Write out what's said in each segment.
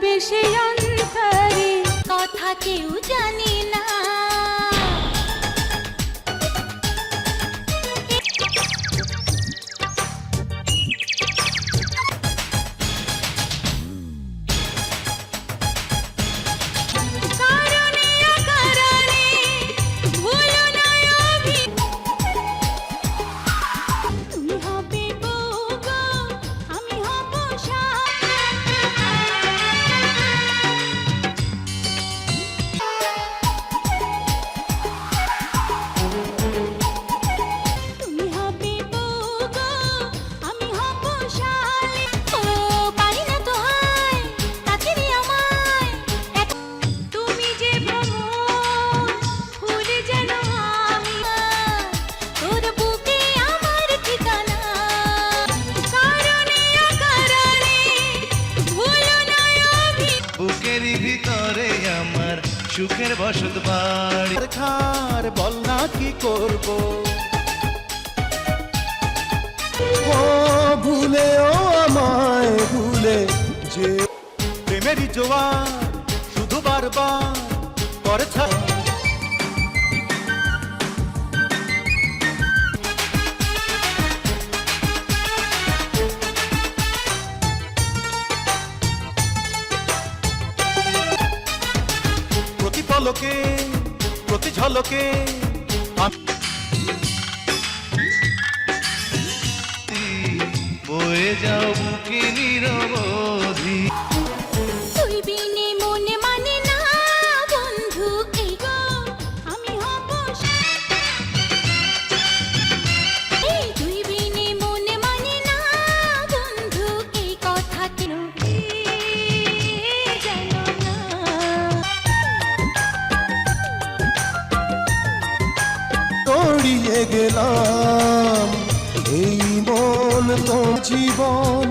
ডুবে সেই অন্তরে। কথা কেউ জানে বুকের ভিতরে আমার সুখের বসত বাড়ি। খার বল না কি করব? ও ভুলে, ও আমায় ভুলে যে প্রেমেরই জোয়ার শুধু বারবার করে ছাড়া। পলকে প্রতি ঝলকে। বয়ে যাও। গেলাম। এই মন তো জীবন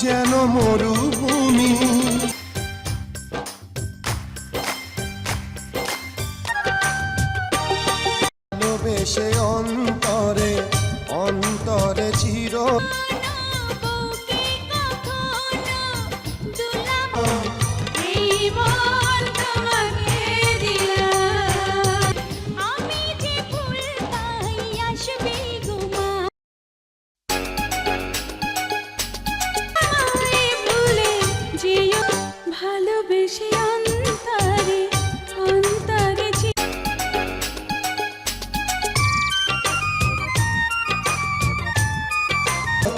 যেন মরুভূমি। ভালোবেসে অন্তরে